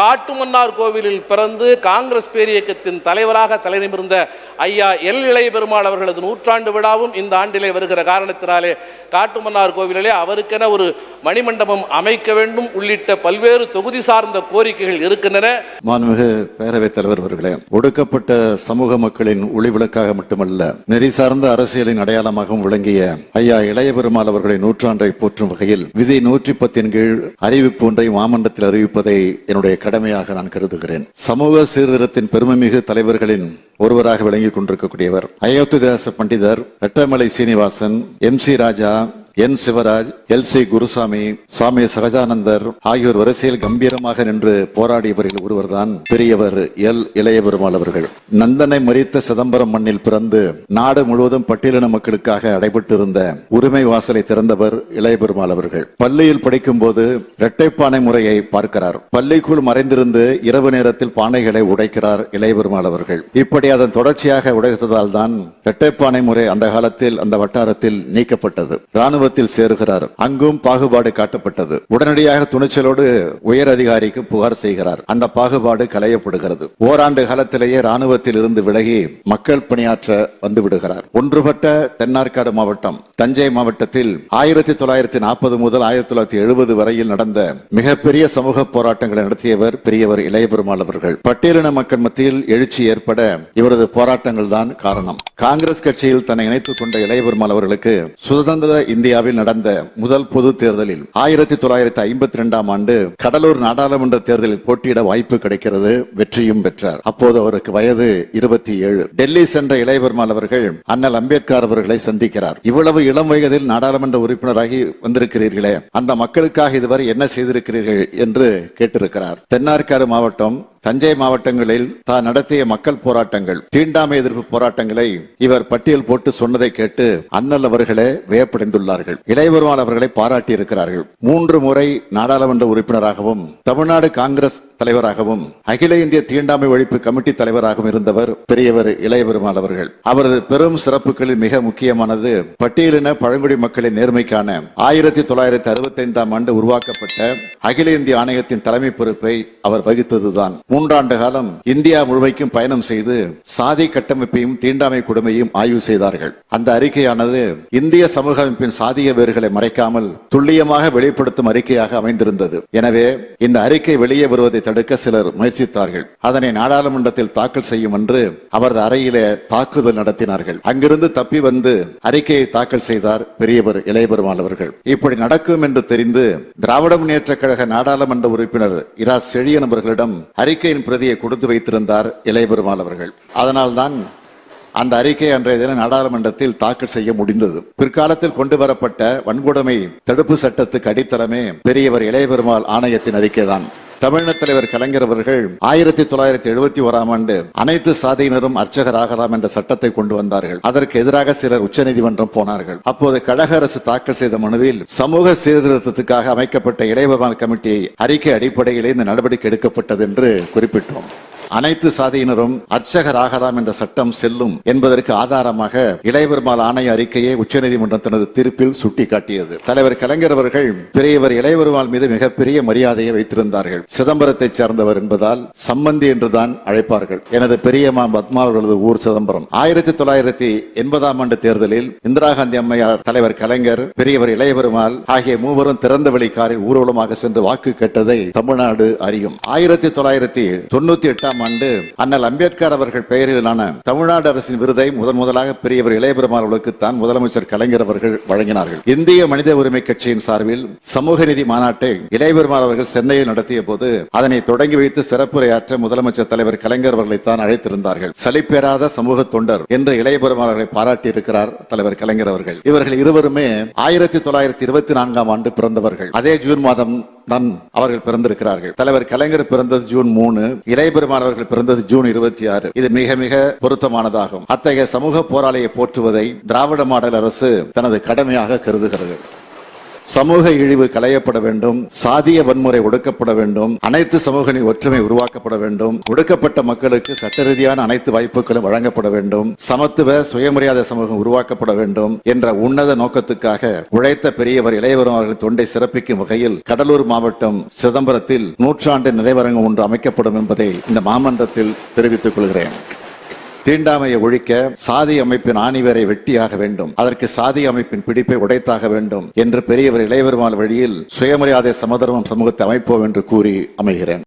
காட்டுமன்னார் கோவிலில் பிறந்து காங்கிரஸ் பேரியக்கத்தின் தலைவராக தலைநிமிர்ந்த ஐயா எல். இளைய பெருமாள் அவர்களது நூற்றாண்டு விழாவும் இந்த ஆண்டிலே வருகிற காரணத்தினாலே காட்டுமன்னார் கோவிலிலே அவருக்கென ஒரு மணிமண்டபம் அமைக்க வேண்டும் உள்ளிட்ட பல்வேறு தொகுதி சார்ந்த கோரிக்கைகள் இருக்கின்றன. மாண்புமிகு பேரவைத் தலைவர் அவர்களே ஒடுக்கப்பட்ட சமூக மக்களின் ஒளிவிளக்காக மட்டுமல்ல நெறி சார்ந்த அரசியலின் அடையாளமாகவும் விளங்கிய ஐயா இளைய பெருமாள் அவர்களின் நூற்றாண்டை போற்றும் வகையில் விதி நூற்றி பத்தின் கீழ் அறிவிப்பு ஒன்றை மாமண்டத்தில் அறிவிப்பதை என்னுடைய கடமையாக நான் கருதுகிறேன். சமூக சீர்திருத்தத்தின் பெருமைமிகு தலைவர்களின் ஒருவராக விளங்கிக் கொண்டிருக்கக்கூடியவர் Ayothidasa Pandithar Rettamalai Srinivasan M C Raja N Sivaraj L C Gurusamy Swami Sahajanandar ஆகியோர் வரிசையில் கம்பீரமாக நின்று போராடியவரில் ஒருவர்தான் பெரியவர் எல். இளைய பெருமாள் அவர்கள். நந்தனை மறித்த சிதம்பரம் மண்ணில் பிறந்து நாடு முழுவதும் பட்டியலின மக்களுக்காக அடைபட்டிருந்த உரிமை வாசலை திறந்தவர் இளைய பெருமாள் அவர்கள். பள்ளியில் படிக்கும் போது இரட்டைப்பானை முறையை பார்க்கிறார். பள்ளிக்குள் மறைந்திருந்து இரவு நேரத்தில் பானைகளை உடைக்கிறார் இளைய பெருமாள் அவர்கள். இப்படி அதன் தொடர்ச்சியாக உடைத்ததால் தான் இரட்டைப்பானை முறை அந்த காலத்தில் அந்த வட்டாரத்தில் நீக்கப்பட்டது. ராணுவ ராணுவத்தில் சேருகிறார். அங்கும் பாகுபாடு காட்டப்பட்டது. உடனடியாக துணிச்சலோடு உயர் அதிகாரிக்கு புகார் செய்கிறார். அந்த பாகுபாடு களையப்படுகிறது. ஓராண்டு காலத்திலேயே ராணுவத்தில் இருந்து விலகி மக்கள் பணியாற்ற வந்து விடுகிறார். ஒன்றுபட்ட தென்னார்காடு மாவட்டம் தஞ்சை மாவட்டத்தில் ஆயிரத்தி தொள்ளாயிரத்தி நாற்பது முதல் ஆயிரத்தி தொள்ளாயிரத்தி எழுபது வரையில் நடந்த மிகப்பெரிய சமூக போராட்டங்களை நடத்தியவர் பெரியவர் இளைய பெருமாள் அவர்கள். பட்டியலின மக்கள் மத்தியில் எழுச்சி ஏற்பட இவரது போராட்டங்கள் தான் காரணம். காங்கிரஸ் கட்சியில் தன்னை இணைத்துக் கொண்ட இளைய பெருமாள் அவர்களுக்கு சுதந்திர இந்திய இந்தியாவில் நடந்த முதல் பொது தேர்தலில் ஆயிரத்தி தொள்ளாயிரத்தி ஐம்பத்தி ரெண்டாம் ஆண்டு கடலூர் நாடாளுமன்ற தேர்தலில் போட்டியிட வாய்ப்பு கிடைக்கிறது வெற்றியும் பெற்றார். அப்போது அவருக்கு வயது இருபத்தி ஏழு. டெல்லி சென்ற இளைய அவர்கள் அண்ணல் அம்பேத்கர் அவர்களை சந்திக்கிறார். இவ்வளவு இளம் வயதில் நாடாளுமன்ற உறுப்பினராகி வந்திருக்கிறீர்களே அந்த மக்களுக்காக இதுவரை என்ன செய்திருக்கிறீர்கள் என்று கேட்டிருக்கிறார். தென்னார்காடு மாவட்டம் தஞ்சை மாவட்டங்களில் தான் நடத்திய மக்கள் போராட்டங்கள் தீண்டாமை எதிர்ப்பு போராட்டங்களை இவர் பட்டியல் போட்டு சொன்னதை கேட்டு அண்ணல் அவர்களே வியப்படைந்துள்ளார்கள். இளையபெருமாள் அவர்களை பாராட்டி இருக்கிறார்கள் மூன்று முறை நாடாளுமன்ற உறுப்பினராகவும் தமிழ்நாடு காங்கிரஸ் தலைவராகவும் அகில இந்திய தீண்டாமை ஒழிப்பு கமிட்டி தலைவராகவும் இருந்தவர் பெரியவர் இளையபெருமாள் அவர்கள். அவரது பெரும் சிறப்புகளில் மிக முக்கியமானது பட்டியலின பழங்குடி மக்களின் நேர்மைக்கான ஆயிரத்தி தொள்ளாயிரத்தி அறுபத்தி ஐந்தாம் ஆண்டு உருவாக்கப்பட்ட அகில இந்திய ஆணையத்தின் தலைமை பொறுப்பை அவர் வகித்ததுதான். மூன்றாண்டு காலம் இந்தியா முழுமைக்கும் பயணம் செய்து சாதி கட்டமைப்பையும் தீண்டாமை கொடுமையும் ஆய்வு செய்தார்கள். அந்த அறிக்கையானது இந்திய சமூக அமைப்பின் சாதிய வேர்களை மறைக்காமல் துல்லியமாக வெளிப்படுத்தும் அறிக்கையாக அமைந்திருந்தது. எனவே இந்த அறிக்கை வெளியே வருவதை தடுக்க சிலர் முயற்சித்தார்கள். அதனை நாடாளுமன்றத்தில் தாக்கல் செய்யும் என்று அவரது அறையிலே தாக்குதல் நடத்தினார்கள். அங்கிருந்து தப்பி வந்து அறிக்கையை தாக்கல் செய்தார் பெரியவர் இளையபெருமாள் அவர்கள். இப்படி நடக்கும் என்று தெரிந்து திராவிட முன்னேற்ற கழக நாடாளுமன்ற உறுப்பினர் இரா. செழியன் அவர்களிடம் அறிக்கையின் பிரதியை கொடுத்து வைத்திருந்தார் இளையபெருமாள் அவர்கள். அதனால்தான் அந்த அறிக்கை அன்றைய தினம் நாடாளுமன்றத்தில் தாக்கல் செய்ய முடிந்தது. பிற்காலத்தில் கொண்டு வரப்பட்ட வன்கொடுமை தடுப்பு சட்டத்துக்கு அடித்தளமே பெரியவர் இளையபெருமாள் ஆணையத்தின் அறிக்கைதான். தமிழக தலைவர் கலைஞர் அவர்கள் ஆயிரத்தி தொள்ளாயிரத்தி எழுபத்தி ஓராம் ஆண்டு அனைத்து சாதியினரும் அர்ச்சகராகலாம் என்ற சட்டத்தை கொண்டு வந்தார்கள். அதற்கு எதிராக சிலர் உச்சநீதிமன்றம் போனார்கள். அப்போது கழக அரசு தாக்கல் செய்த மனுவில் சமூக சீர்திருத்தத்துக்காக அமைக்கப்பட்ட இளையபெருமாள் கமிட்டி அறிக்கை அடிப்படையிலே இந்த நடவடிக்கை எடுக்கப்பட்டது என்று குறிப்பிட்டோம். அனைத்து சாதியினரும் அர்ச்சகர் ஆகலாம் என்ற சட்டம் செல்லும் என்பதற்கு ஆதாரமாக இளையபெருமாள் ஆணைய அறிக்கையை உச்சநீதிமன்றம் தனது தீர்ப்பில் சுட்டிக்காட்டியது. தலைவர் கலைஞர் அவர்கள் பெரியவர் இளையபெருமாள் மீது மிகப்பெரிய மரியாதையை வைத்திருந்தார்கள். சிதம்பரத்தைச் சேர்ந்தவர் என்பதால் சம்பந்தி என்றுதான் அழைப்பார்கள். எனது பெரியம்மா பத்மா அவர்களது ஊர் சிதம்பரம். ஆயிரத்தி தொள்ளாயிரத்தி எண்பதாம் ஆண்டு தேர்தலில் இந்திரா காந்தி அம்மையார் தலைவர் கலைஞர் பெரியவர் இளையபெருமாள் ஆகிய மூவரும் திறந்த வழி காரில் ஊர்வலமாக சென்று வாக்கு கேட்டதை தமிழ்நாடு அறியும். ஆயிரத்தி தொள்ளாயிரத்தி தொண்ணூத்தி எட்டாம் ஆண்டு அண்ணல் அம்பேத்கர் அவர்கள் பெயரிலான தமிழ்நாடு அரசின் விருதை முதன் முதலாக பெரியவர் இளையபெருமாள் அவர்களுக்கு தான் முதலமைச்சர் கலைஞர் அவர்கள் வழங்கினார்கள். இந்திய மனித உரிமை கட்சியின் சார்பில் சமூக நீதி மாநாட்டை இளையபெருமாள் அவர்கள் சென்னையில் நடத்திய போது அதனை தொடங்கி வைத்து சிறப்புரையாற்ற முதலமைச்சர் தலைவர் கலைஞர் அவர்களை தான் அழைத்திருந்தார்கள். சலிப்பெறாத சமூக தொண்டர் என்று இளையபெருமாள் அவர்களை பாராட்டி இருக்கிறார் தலைவர் கலைஞர் அவர்கள். இவர்கள் இருவருமே ஆயிரத்தி தொள்ளாயிரத்தி இருபத்தி நான்காம் ஆண்டு பிறந்தவர்கள். அதே ஜூன் மாதம் தான் அவர்கள் பிறந்திருக்கிறார்கள். தலைவர் கலைஞர் பிறந்தது ஜூன் மூணு இளையபெருமான் அவர்கள் பிறந்தது ஜூன் இருபத்தி ஆறு. இது மிக மிக பொருத்தமானதாகும். அத்தகைய சமூக போராளியை போற்றுவதை திராவிட மாடல் அரசு தனது கடமையாக கருதுகிறது. சமூக இழிவு களையப்பட வேண்டும் சாதிய வன்முறை ஒடுக்கப்பட வேண்டும் அனைத்து சமூகங்களின் ஒற்றுமை உருவாக்கப்பட வேண்டும் ஒடுக்கப்பட்ட மக்களுக்கு சட்ட ரீதியான அனைத்து வாய்ப்புகளும் வழங்கப்பட வேண்டும் சமத்துவ சுயமரியாதை சமூகம் உருவாக்கப்பட வேண்டும் என்ற உன்னத நோக்கத்துக்காக உழைத்த பெரியவர் இளையவரும் அவர்கள் தொண்டை சிறப்பிக்கும் வகையில் கடலூர் மாவட்டம் சிதம்பரத்தில் நூற்றாண்டு நினைவரங்கம் ஒன்று அமைக்கப்படும் என்பதை இந்த மாமன்றத்தில் தெரிவித்துக் கொள்கிறேன். தீண்டாமையை ஒழிக்க சாதி அமைப்பின் ஆணிவரை வெட்டியாக வேண்டும். அதற்கு சாதி அமைப்பின் பிடிப்பை உடைத்தாக வேண்டும் என்று பெரியவர் இளையவருமாள் வழியில் சுயமரியாதை சமதர்மம் சமூகத்தை அமைப்போம் என்று கூறி அமைகிறேன்.